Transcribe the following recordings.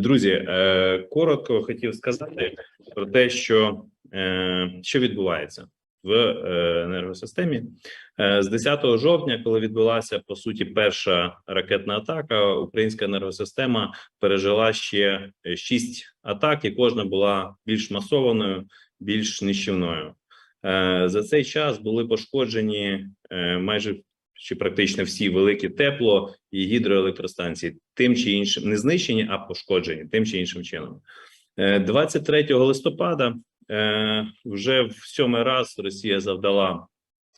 Друзі, коротко хотів сказати про те, що, е, що відбувається в е, енергосистемі Е, з 10 жовтня, коли відбулася по суті перша ракетна атака, українська енергосистема пережила ще шість атак, і кожна була більш масованою, більш нищівною. Е, За цей час були пошкоджені е, майже чи практично всі великі тепло і гідроелектростанції, тим чи іншим не знищені, а пошкоджені тим чи іншим чином. Е, 23 листопада е, вже в сьомий раз Росія завдала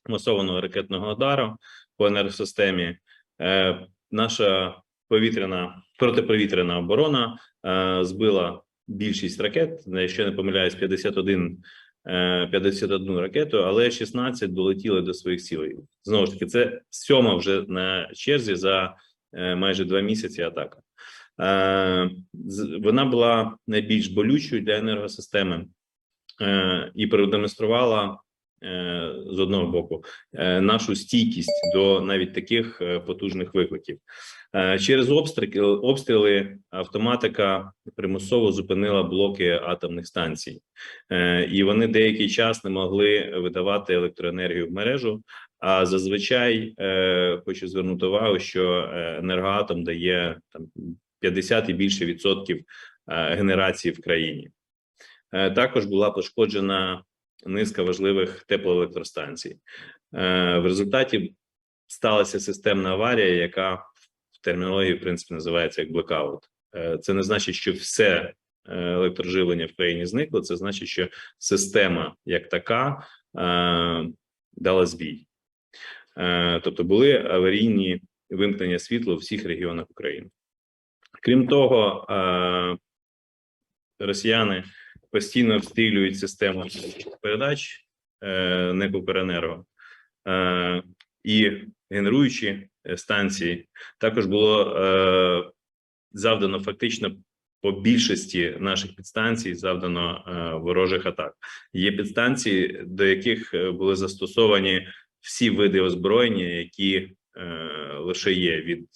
масованого ракетного удару по енергосистемі. Е, Наша повітряна протиповітряна оборона е, збила більшість ракет. Якщо не помиляюсь, 51 е, 51 ракету, але 16 долетіли до своїх цілей. Знову ж таки, це сьома вже на черзі за е, майже два місяці атака. Е, Вона була найбільш болючою для енергосистеми е, і продемонструвала е, з одного боку е, нашу стійкість до навіть таких е, потужних викликів. Е, Через обстріли, обстріли автоматика примусово зупинила блоки атомних станцій, Е, і вони деякий час не могли видавати електроенергію в мережу. А зазвичай е, хочу звернути увагу, що енергоатом дає там 50 і більше відсотків генерації в країні. Також була пошкоджена низка важливих теплоелектростанцій. В результаті сталася системна аварія, яка термінології в принципі називається як блекаут. Е, Це не значить, що все е, електроживлення в країні зникло. Це значить, що система як така е, дала збій. Тобто були аварійні вимкнення світла у всіх регіонах України. Крім того, росіяни постійно обстрілюють систему передач НЕК е, і генеруючі е, станції. Також було е, завдано фактично по більшості наших підстанцій завдано е, ворожих атак. Є підстанції, до яких були застосовані всі види озброєння, які лише є від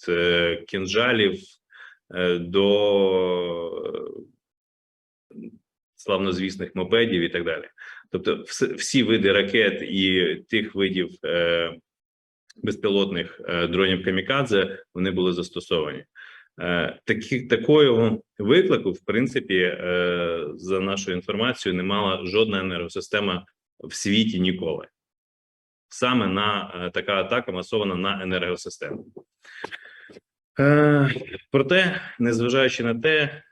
кінжалів до славнозвісних мопедів і так далі. Тобто, всі види ракет і тих видів безпілотних е, дронів камікадзе вони були застосовані. Е, такі, такого виклику, в принципі, е, за нашою інформацією, не мала жодна енергосистема в світі ніколи. Саме на така атака масована на енергосистему. Проте, незважаючи на те,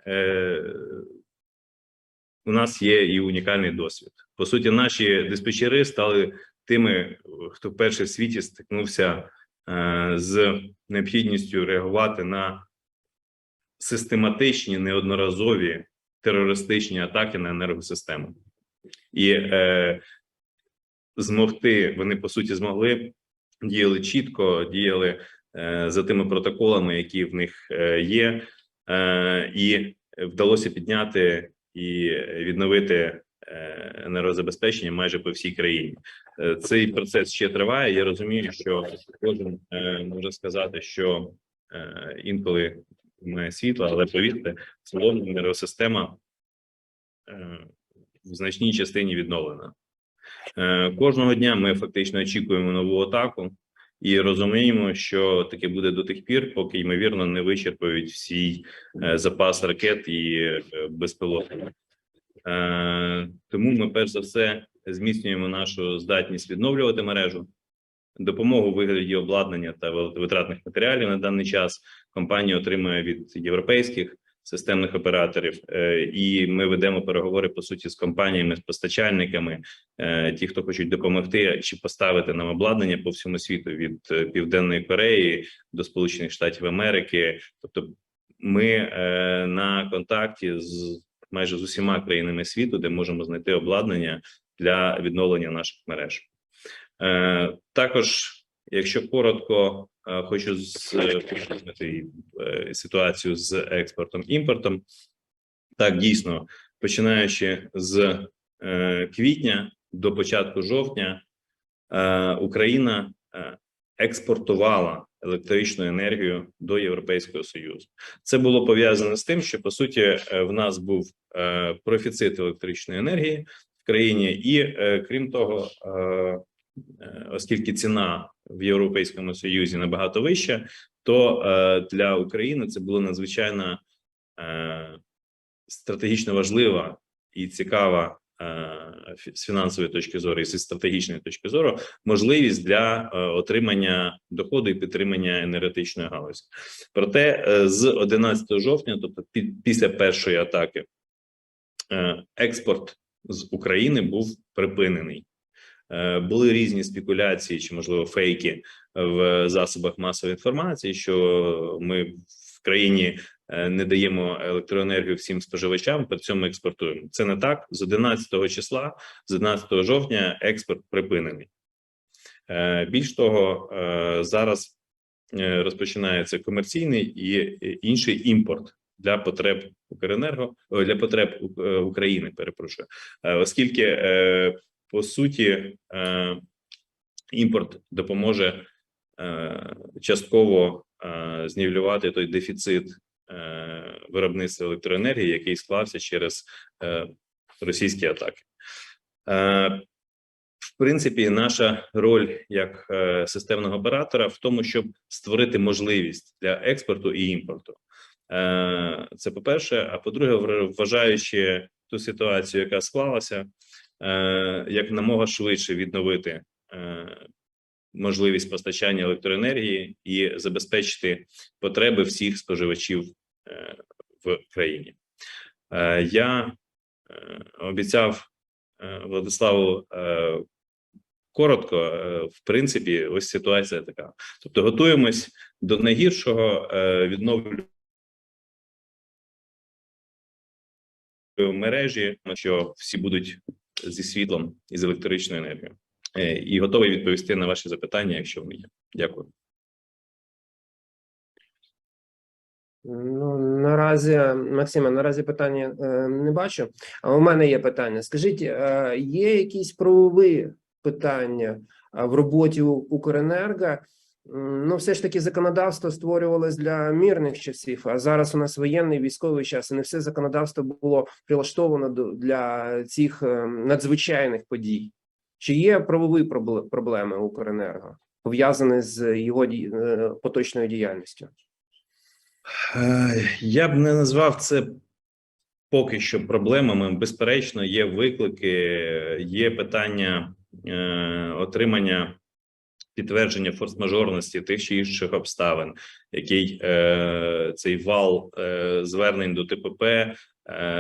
у нас є і унікальний досвід. По суті, наші диспетчери стали тими, хто вперше в світі стикнувся е, з необхідністю реагувати на систематичні неодноразові терористичні атаки на енергосистему. І е, змогти вони по суті змогли діяли чітко, діяли е, за тими протоколами, які в них е, є, е, і вдалося підняти і відновити енергозабезпечення майже по всій країні. Е, Цей процес ще триває. Я розумію, що кожен е, може сказати, що е, інколи немає світла, але повірте, в цілому енергосистема е, в значній частині відновлена. Е, Кожного дня ми фактично очікуємо нову атаку і розуміємо, що таке буде до тих пір, поки ймовірно не вичерпають всі е, запас ракет і е, безпілотних. Е, Тому ми перш за все зміцнюємо нашу здатність відновлювати мережу. Допомогу у вигляді обладнання та витратних матеріалів на даний час компанія отримує від європейських системних операторів, Е, і ми ведемо переговори по суті з компаніями, з постачальниками, е, ті, хто хочуть допомогти чи поставити нам обладнання по всьому світу від Південної Кореї до Сполучених Штатів Америки. Тобто, ми на контакті з майже з усіма країнами світу, де можемо знайти обладнання для відновлення наших мереж. Е, Також, якщо коротко, е, хочу з- е, ситуацію з експортом імпортом. Так, дійсно, починаючи з е, квітня до початку жовтня, е, Україна експортувала електричну енергію до Європейського Союзу. Це було пов'язано з тим, що по суті е, в нас був е, профіцит електричної енергії в країні, і е, крім того, оскільки ціна в Європейському Союзі набагато вища, то для України це було надзвичайно стратегічно важлива і цікава з фінансової точки зору і зі стратегічної точки зору можливість для е, отримання доходу і підтримання енергетичної галузі. Проте е, з 11 жовтня, тобто пі- після першої атаки, е, експорт з України був припинений. Е, Були різні спекуляції чи, можливо, фейки в засобах масової інформації, що ми в країні е, не даємо електроенергію всім споживачам, при цьому експортуємо. Це не так. З 11 числа, з 11 жовтня, експорт припинений. Е, Більш того, е, зараз е, розпочинається комерційний і е, інший імпорт для потреб Укренерго для потреб е, України. Перепрошую, Е, оскільки е, по суті е, імпорт допоможе е, частково е, знівелювати той дефіцит е, виробництва електроенергії, який склався через е, російські атаки. Е, в принципі, наша роль як е, системного оператора в тому, щоб створити можливість для експорту і імпорту. Е, це по-перше. А по-друге, вважаючи ту ситуацію, яка склалася, е, як намога швидше відновити е, можливість постачання електроенергії і забезпечити потреби всіх споживачів е, в країні. Е, Я е, обіцяв Владиславу коротко. В принципі, ось ситуація така. Тобто, готуємось до найгіршого, відновлюємо мережі, що всі будуть зі світлом і з електричною енергією. Е, І готовий відповісти на ваші запитання, якщо вони є. Дякую. Ну, наразі, Максиме, наразі питання е, не бачу. А у мене є питання. Скажіть, е, є якісь правові питання в роботі Укренерго? Ну, все ж таки, законодавство створювалось для мирних часів, а зараз у нас воєнний військовий час, і не все законодавство було прилаштовано до- для цих е, надзвичайних подій. Чи є правові пробле- проблеми Укренерго пов'язані з його е, поточною діяльністю? Е, Я б не назвав це поки що проблемами. Безперечно, є виклики, є питання е, отримання підтвердження форс-мажорності тих чи інших обставин, який цей вал звернень до ТПП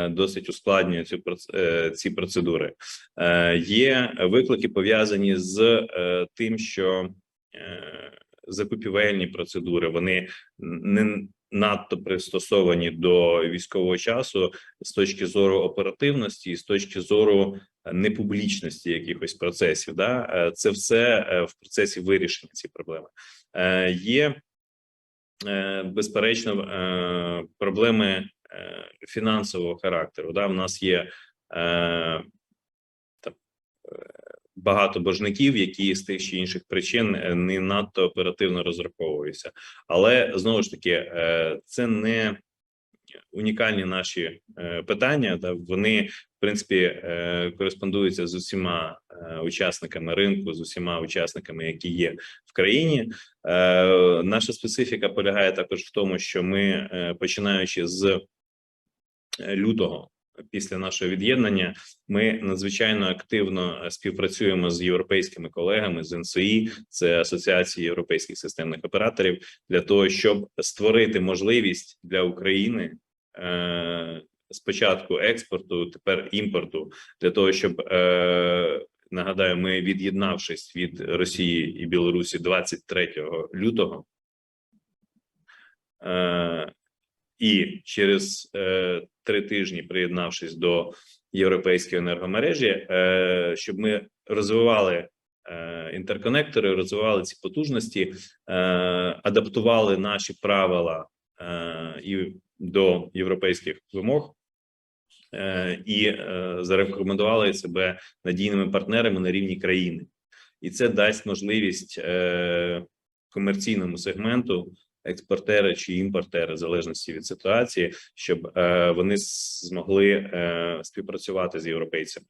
досить ускладнює цю е, ці процедури. Е, є виклики пов'язані з е, тим, що е, закупівельні процедури вони не надто пристосовані до військового часу з точки зору оперативності і з точки зору е, непублічності якихось процесів. Да? Е, Це все е, в процесі вирішення ці проблеми. Е, Є е, безперечно е, проблеми е, фінансового характеру. Да? В нас є е, е, багато боржників, які з тих чи інших причин е, не надто оперативно розраховуються. Але знову ж таки, е, це не унікальні наші е, питання. Та вони в принципі е, кореспондуються з усіма е, учасниками ринку, з усіма учасниками, які є в країні. Е, Наша специфіка полягає також в тому, що ми, е, починаючи з е, лютого. Після нашого від'єднання ми надзвичайно активно е, співпрацюємо з європейськими колегами з НСІ, це Асоціація європейських системних операторів, для того, щоб створити можливість для України е, спочатку експорту, тепер імпорту, для того, щоб е, нагадаю, ми від'єднавшись від Росії і Білорусі 23 лютого. Е, і через е, три тижні, приєднавшись до європейської енергомережі, е, щоб ми розвивали е, інтерконектори, розвивали ці потужності, адаптували наші правила і до європейських вимог. І зарекомендували себе надійними партнерами на рівні країни, і це дасть можливість комерційному сегменту, експортери чи імпортери, в залежності від ситуації, щоб е, вони змогли е, співпрацювати з європейцями,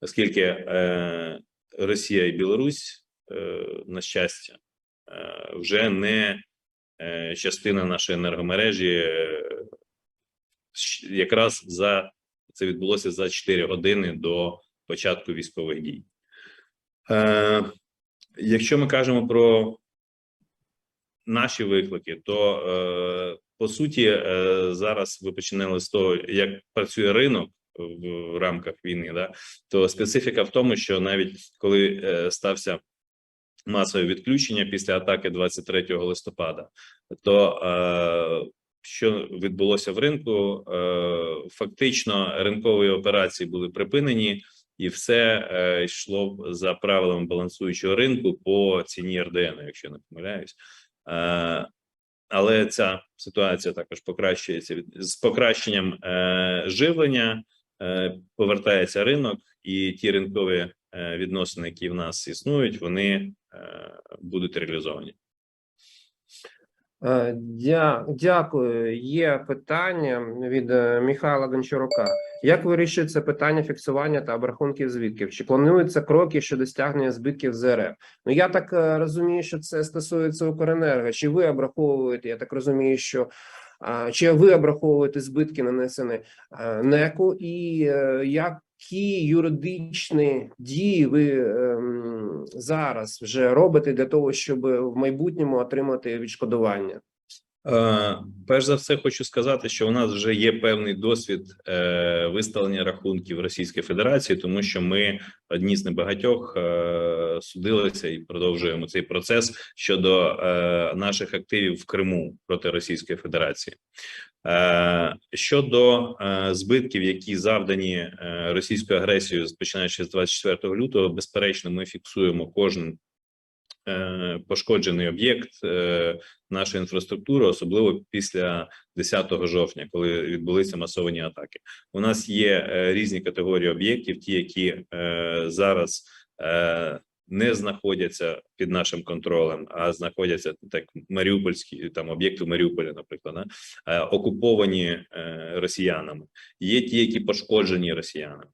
оскільки е, Росія і Білорусь, е, на щастя, е, вже не е, частина нашої енергомережі. е, Якраз за це відбулося за 4 години до початку військових дій. Е, якщо ми кажемо про наші виклики, то е, по суті е, зараз ви починали з того, як працює ринок в, рамках війни, да, то специфіка в тому, що навіть коли е, стався масове відключення після атаки 23 листопада, то що відбулося в ринку, фактично ринкові операції були припинені, і все е, йшло за правилами балансуючого ринку по ціні РДН, якщо не помиляюсь. Е, але ця ситуація також покращується з покращенням е, живлення. Е, повертається ринок, і ті ринкові відносини, які в нас існують, вони будуть реалізовані. Е, Дя, дякую. Є питання від е, Михайла Гончарука. Як вирішується питання фіксування та обрахунків збитків? Чи плануються кроки щодо стягнення збитків з РФ? Ну я так е, розумію, що це стосується Укренерго. Чи ви обраховуєте? Я так розумію, що чи ви обраховуєте збитки нанесені НЕКу, і які юридичні дії ви ем, зараз вже робите для того, щоб в майбутньому отримати відшкодування? Е, перш за все, хочу сказати, що у нас вже є певний досвід е, виставлення рахунків Російської Федерації, тому що ми одні з небагатьох е, судилися і продовжуємо цей процес щодо е, наших активів в Криму проти Російської Федерації. Е, щодо е, збитків, які завдані е, російською агресією, починаючи з 24 лютого, безперечно, ми фіксуємо кожен пошкоджений об'єкт нашої інфраструктури, особливо після 10 жовтня, коли відбулися масовані атаки. У нас є різні категорії об'єктів, ті, які зараз не знаходяться під нашим контролем, а знаходяться так маріупольські там об'єкти в Маріуполі, наприклад, да? е, окуповані е, росіянами. Є ті, які пошкоджені росіянами.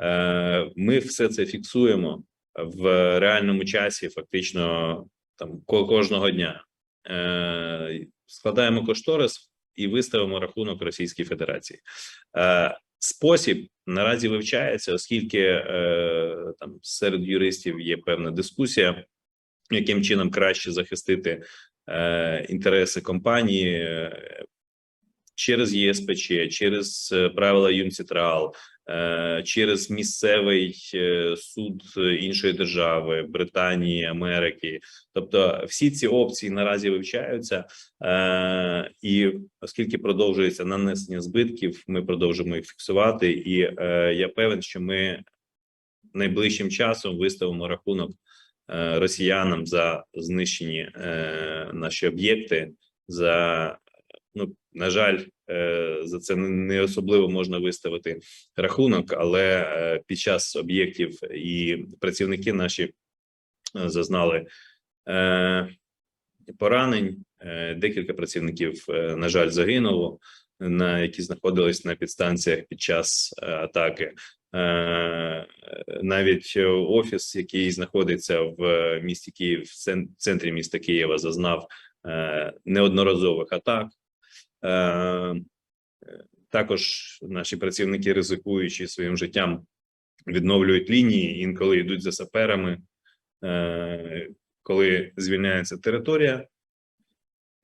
Е, Ми все це фіксуємо в реальному часі, фактично там кожного дня. Е, Складаємо кошторис і виставимо рахунок Російській Федерації. Е, Спосіб наразі вивчається, оскільки е, там серед юристів є певна дискусія, яким чином краще захистити е, інтереси компанії е, через ЄСПЧ, через е, правила ЮНЦИТРАЛ, е, через місцевий е, суд іншої держави, Британії, Америки. Тобто, всі ці опції наразі вивчаються, е, і оскільки продовжується нанесення збитків, ми продовжуємо їх фіксувати. І е, я певен, що ми найближчим часом виставимо рахунок е, росіянам за знищені е, наші об'єкти. За ну на жаль, е, за це не- особливо можна виставити рахунок, але е, під час об'єктів і працівники наші е, зазнали поранень. Декілька працівників, на жаль, загинуло, на які знаходились на підстанціях під час атаки. Навіть офіс, який знаходиться в місті Київ, в центрі міста Києва, зазнав неодноразових атак. Е, Також наші працівники, ризикуючи своїм життям, відновлюють лінії, інколи йдуть за саперами, Е, коли звільняється територія,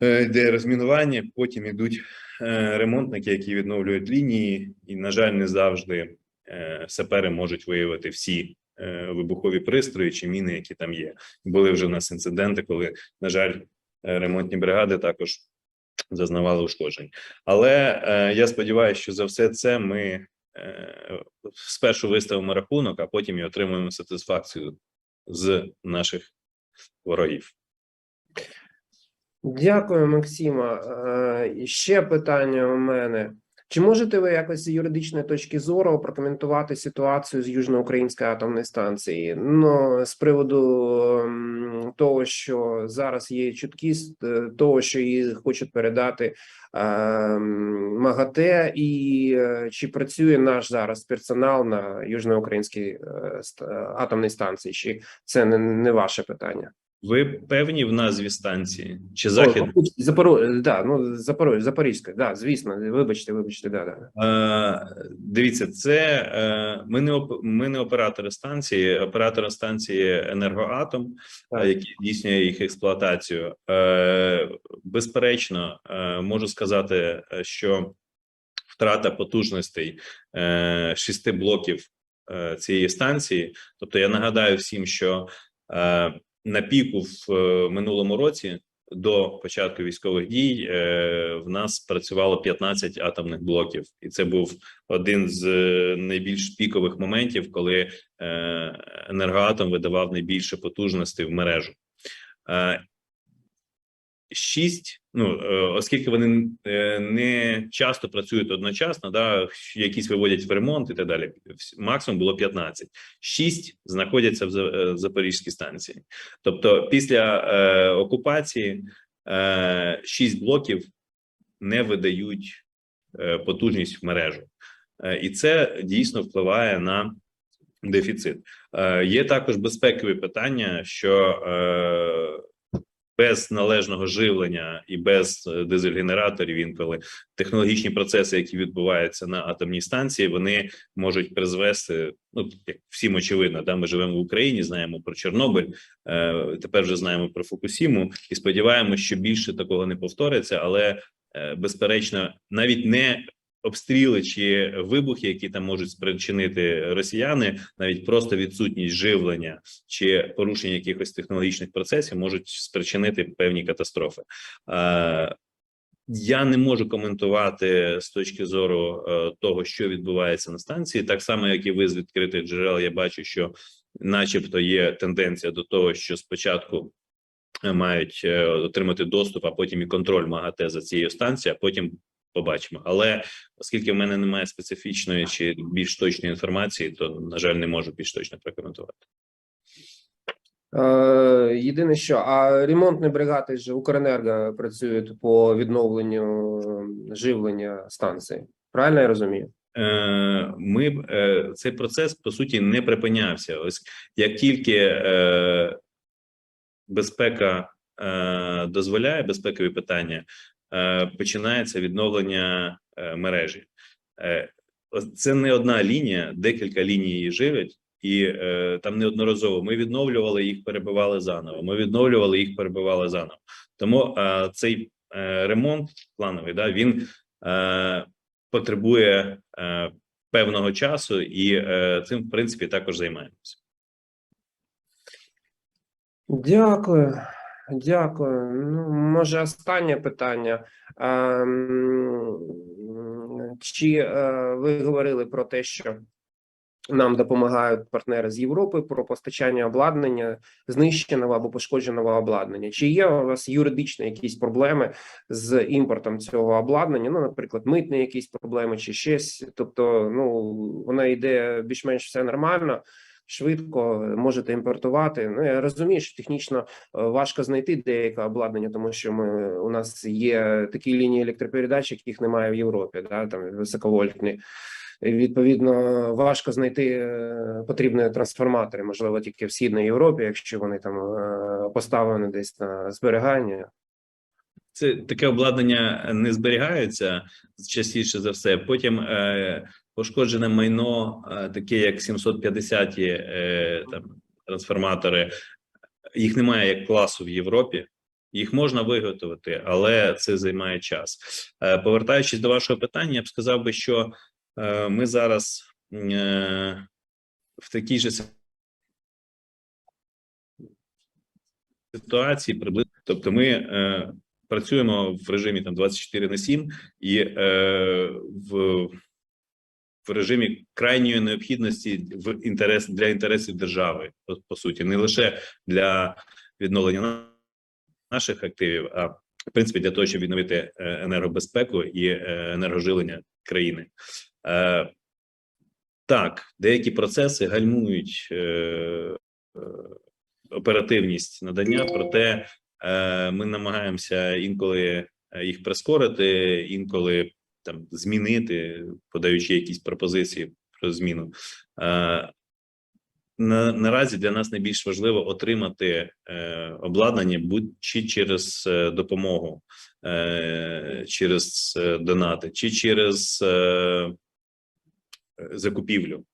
е, йде розмінування, потім йдуть ремонтники, які відновлюють лінії, і, на жаль, не завжди сапери можуть виявити всі вибухові пристрої чи міни, які там є. Були вже в нас інциденти, коли, на жаль, ремонтні бригади також зазнавали ушкоджень. Але е, я сподіваюся, що за все це ми е, спершу виставимо рахунок, а потім і отримуємо сатисфакцію з наших ворогів. Дякую, Максима. Е, ще питання у мене. Чи можете ви якось з юридичної точки зору прокоментувати ситуацію з Южноукраїнської атомної станції? Ну з приводу ем, того, що зараз є чутки з е, того, що її хочуть передати ем, МАГАТЕ, і е, чи працює наш зараз персонал на Южноукраїнській е, атомній станції? Чи це не ваше питання? Ви певні в назві станції чи захід? Запоро... да, ну Запоро... Запорізька, да, звісно. Вибачте, вибачте, да, да. Е, дивіться, це е, ми не оп- ми не оператори станції, оператором станції енергоатом, Так. е, який здійснює їх експлуатацію. Е, безперечно, е, можу сказати, е, що втрата потужностей е, шести блоків е, цієї станції. Тобто, я нагадаю всім, що е, на піку в е, минулому році. До початку військових дій е, в нас працювало 15 атомних блоків, і це був один з е, найбільш пікових моментів, коли енергоатом видавав найбільше потужності в мережу. Шість, ну е, оскільки вони е, не часто працюють одночасно, да якісь виводять в ремонт і так далі. Максимум було 15. Шість знаходяться в е, Запорізькій станції. Тобто, після е, окупації е, шість блоків не видають потужність в мережу, і це дійсно впливає на дефіцит. Е, є також безпекові питання, що без належного живлення і без е, дизель-генераторів інколи технологічні процеси, які відбуваються на атомній станції, вони можуть призвести. Ну як всім очевидно, да, ми живемо в Україні, знаємо про Чорнобиль. Е, тепер вже знаємо про Фукусіму, і сподіваємося, що більше такого не повториться. Але е, безперечно, навіть не обстріли чи вибухи, які там можуть спричинити росіяни, навіть просто відсутність живлення чи порушення якихось технологічних процесів можуть спричинити певні катастрофи. Е, я не можу коментувати з точки зору е, того, що відбувається на станції, так само як і ви з відкритих джерел. Я бачу, що, начебто, є тенденція до того, що спочатку е, мають отримати доступ, а потім і контроль МАГАТЕ за цією станцією, а потім побачимо. Але оскільки в мене немає специфічної чи більш точної інформації, то на жаль, не можу більш точно прокоментувати. Е, єдине, що а ремонтні бригади ж Укренерго працюють по відновленню живлення станції. Правильно я розумію? Е, ми е, цей процес по суті не припинявся. Ось як тільки безпека дозволяє безпекові питання, починається відновлення е, мережі. Е, це не одна лінія, декілька ліній її живлять, і е, там неодноразово ми відновлювали їх, перебивали заново. Ми відновлювали їх, перебивали заново. Тому е, цей е, ремонт плановий, він е, потребує е, певного часу, і е, цим в принципі також займаємося. Дякую. Дякую. Ну, може, останнє питання. Чи е, ви говорили про те, що нам допомагають партнери з Європи про постачання обладнання, знищеного або пошкодженого обладнання? Чи є у вас юридичні якісь проблеми з імпортом цього обладнання? Ну, наприклад, митні якісь проблеми чи щось? Тобто, ну вона йде більш-менш все нормально. Швидко можете імпортувати. Ну я розумію, що технічно е, важко знайти деяке обладнання, тому що ми у нас є такі лінії електропередач, яких немає в Європі, да там високовольтні. Відповідно, важко знайти е, потрібні трансформатори, можливо, тільки в східній Європі, якщо вони там е, поставлені десь на зберігання. Це таке обладнання не зберігається частіше за все. Потім е, пошкоджене майно, е, таке як 750 е, там трансформатори, їх немає як класу в Європі. Їх можна виготовити, але це займає час. Е, повертаючись до вашого питання, я б сказав би, що ми зараз в такій же ситуації приблизно, тобто ми працюємо в режимі там 24 на 7 і в, в режимі крайньої необхідності в інтерес для інтересів держави, по, по суті, не лише для відновлення наших активів, а в принципі для того, щоб відновити е, енергобезпеку і е, енергожилення країни. Е, так, деякі процеси гальмують оперативність надання, проте ми намагаємося інколи їх прискорити, інколи там змінити, подаючи якісь пропозиції про зміну. Е, на, наразі для нас найбільш важливо отримати е, обладнання будь-чи через е, допомогу, е, через е, донати, чи через е, закупівлю.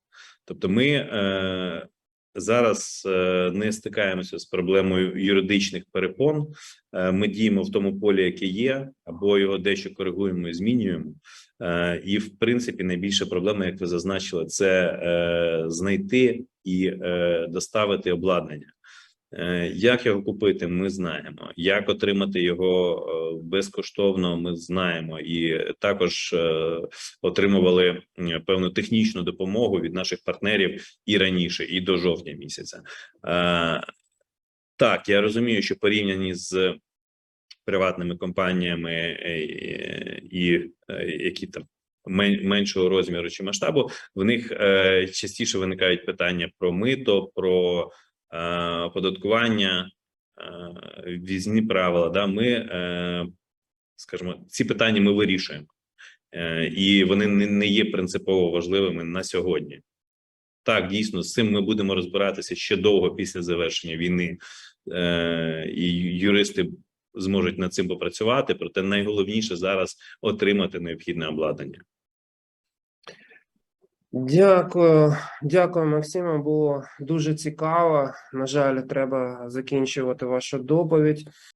Тобто, ми е, зараз е, не стикаємося з проблемою юридичних перепон. Е, ми діємо в тому полі, яке є, або його дещо коригуємо і змінюємо. Е, і в принципі найбільша проблема, як ви зазначили, це знайти і доставити обладнання. Е, Як його купити, ми знаємо. Як отримати його е, безкоштовно, ми знаємо, і також е, отримували певну технічну допомогу від наших партнерів і раніше, і до жовтня місяця. Так, я розумію, що порівняні з приватними компаніями і які там меншого розміру чи масштабу, в них е, частіше виникають питання про мито, про е, податкування, е, візні правила. Да, ми, е, скажімо, ці питання ми вирішуємо, і вони не, є принципово важливими на сьогодні. Так, дійсно, з цим ми будемо розбиратися ще довго після завершення війни, і юристи зможуть над цим попрацювати. Проте найголовніше зараз отримати необхідне обладнання. Дякую, дякую, Максиме. Було дуже цікаво. На жаль, треба закінчувати вашу доповідь.